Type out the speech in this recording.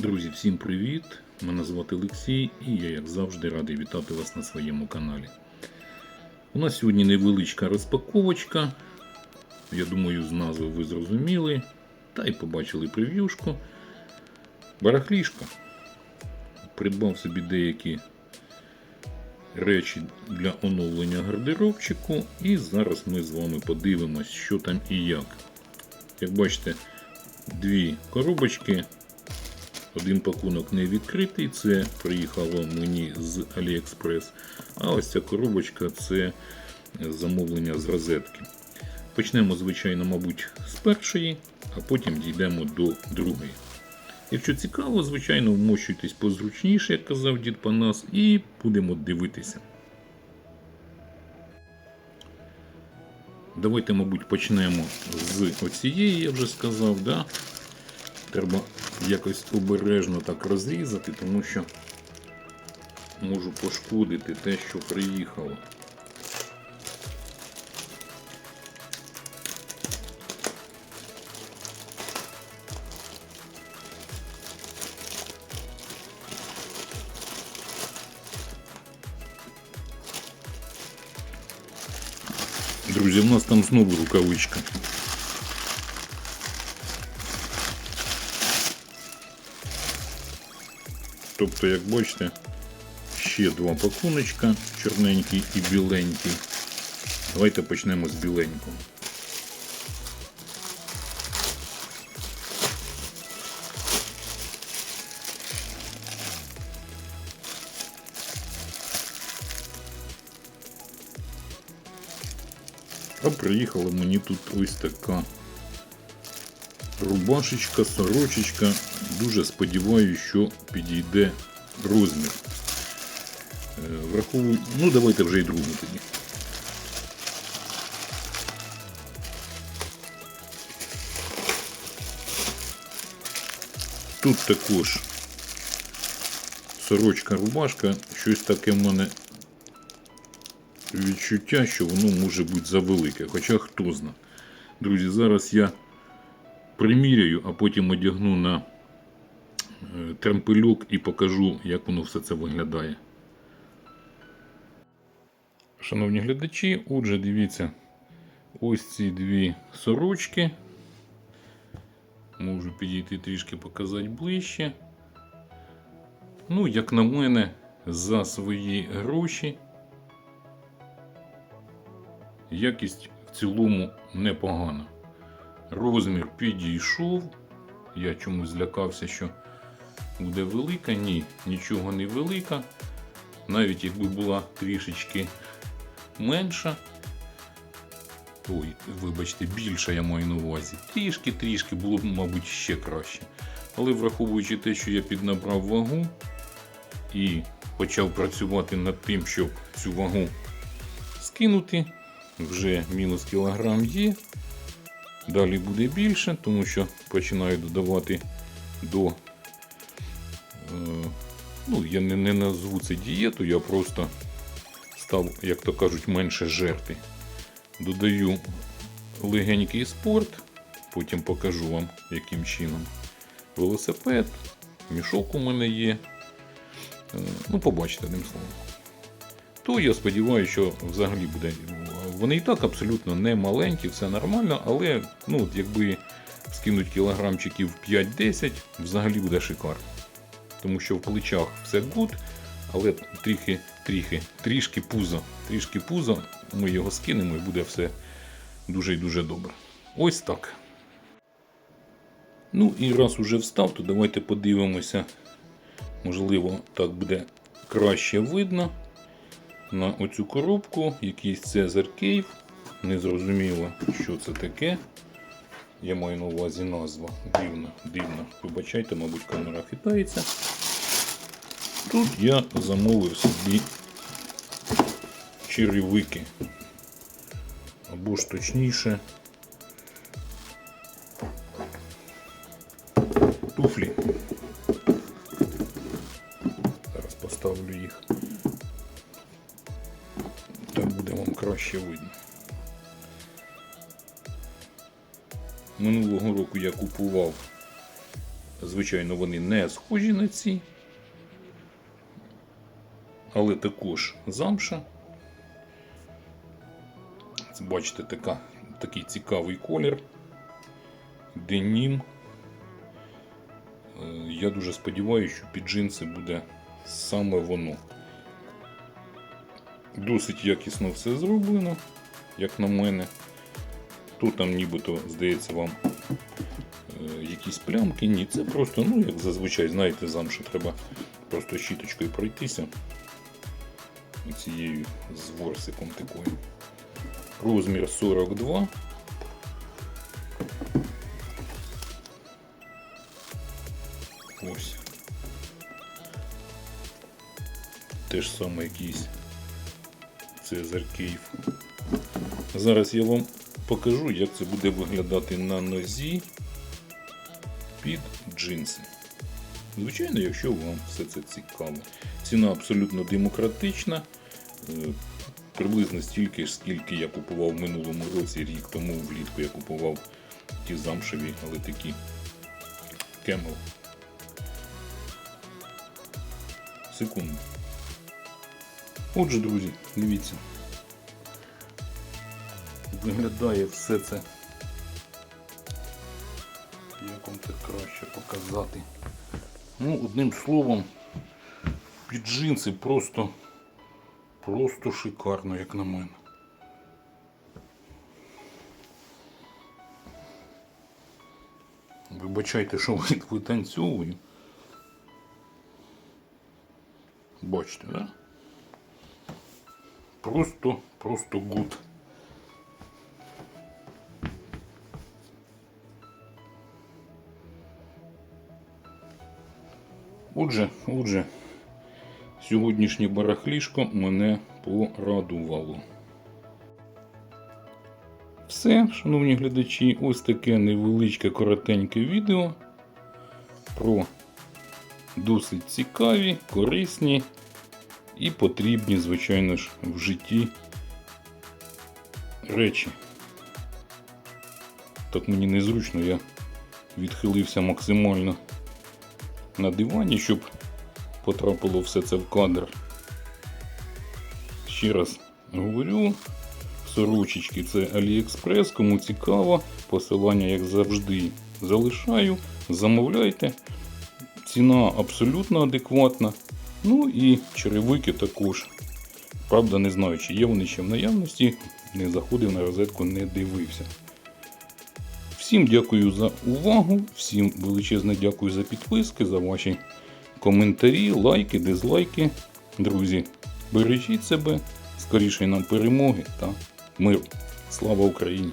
Друзі, всім привіт! Мене звати Олексій і я, як завжди, радий вітати вас на своєму каналі. У нас сьогодні невеличка розпаковочка. Я думаю, з назви ви зрозуміли. Та й побачили прев'юшку. Барахлішка. Придбав собі деякі речі для оновлення гардеробчику. І зараз ми з вами подивимось, що там і як. Як бачите, дві коробочки. Один пакунок не відкритий, це приїхало мені з AliExpress. А ось ця коробочка це замовлення з розетки. Почнемо, звичайно, мабуть, з першої, а потім дійдемо до другої. Якщо цікаво, звичайно, вмощуйтесь позручніше, як казав дід Панас, і будемо дивитися. Давайте, мабуть, почнемо з оцієї, я вже сказав. Да? Треба якось обережно так розрізати, тому що можу пошкодити те, що приїхало. Друзі, в нас там знову рукавичка. Тобто, як бачите, ще два пакуночка, чорненький і біленький. Давайте почнемо з біленького. А приїхала мені тут ось така рубашечка, сорочечка. Дуже сподіваюся, що підійде розмір. Е, Враховую, ну давайте вже і другу тоді. Тут також сорочка рубашка, щось таке в мене відчуття, що воно може бути завелике. Хоча хто зна. Друзі, зараз я приміряю, а потім одягну на е, тремпельок і покажу, як воно все це виглядає. Шановні глядачі, отже, дивіться, ось ці дві сорочки. Можу підійти трішки показати ближче. Ну, як на мене, за свої гроші. Якість в цілому непогана. Розмір підійшов. Я чомусь злякався, що буде велика. Ні, нічого не велика. Навіть якби була трішечки менша. Ой, вибачте, більша я маю на увазі. Трішки-трішки було б, мабуть, ще краще. Але враховуючи те, що я піднабрав вагу і почав працювати над тим, щоб цю вагу скинути, вже мінус кілограм є. Далі буде більше, тому що починаю додавати до. Е, ну, я не, не назву це дієту, я просто став, як то кажуть, менше жерти. Додаю легенький спорт, потім покажу вам, яким чином. Велосипед, мішок у мене є. Е, Ну, побачите, одним словом. То я сподіваюся, що взагалі буде. Вони і так абсолютно не маленькі, все нормально, але ну, якби скинуть кілограмчиків 5-10, взагалі буде шикарно. Тому що в плечах все гуд, але трохи, трохи, трішки пузо, трішки пузо, ми його скинемо і буде все дуже і дуже добре. Ось так. Ну і раз уже встав, то давайте подивимося. Можливо, так буде краще видно на оцю коробку. Якийсь Цезар Кейв. Незрозуміло, що це таке. Я маю на увазі назва. Дивно, дивно. Вибачайте, мабуть, камера хитається. Тут я замовив собі черевики. Або ж точніше. Туфлі. Так буде вам краще видно. Минулого року я купував Звичайно, вони не схожі на ці. Але також замша. Це, бачите, така, такий цікавий колір. Денім. Е, Я дуже сподіваюся, що під джинси буде саме воно. Досить якісно все зроблено, як на мене. Тут там нібито, здається, вам е, якісь плямки. Ні, це просто, ну, як зазвичай, знаєте, замша треба просто щіточкою пройтися. Цією з ворсиком такою. Розмір 42. Ось. Те ж саме якийсь Цезар Київ. Зараз я вам покажу, як це буде виглядати на нозі під джинси. Звичайно, якщо вам все це цікаво. Ціна абсолютно демократична. Е, Приблизно стільки ж, скільки я купував в минулому році, рік тому влітку я купував ті замшеві, але такі Camel. Секунду. Отже, друзі, дивіться. Виглядає все це. Як вам це краще показати? Ну, одним словом, під джинси просто, просто шикарно, як на мене. Вибачайте, що витанцьовую. Бачите, да? Просто, просто гуд. Отже, отже, сьогоднішнє барахлішко мене порадувало. Все, шановні глядачі, ось таке невеличке коротеньке відео про досить цікаві, корисні і потрібні, звичайно ж, в житті речі. Так мені незручно, я відхилився максимально на дивані, щоб потрапило все це в кадр. Ще раз говорю, сорочечки це AliExpress, кому цікаво, посилання, як завжди, залишаю, замовляйте. Ціна абсолютно адекватна. Ну і черевики також. Правда, не знаю, чи є вони ще в наявності. Не заходив на розетку, не дивився. Всім дякую за увагу, всім величезне дякую за підписки, за ваші коментарі, лайки, дизлайки. Друзі, бережіть себе, скоріше нам перемоги та миру. Слава Україні!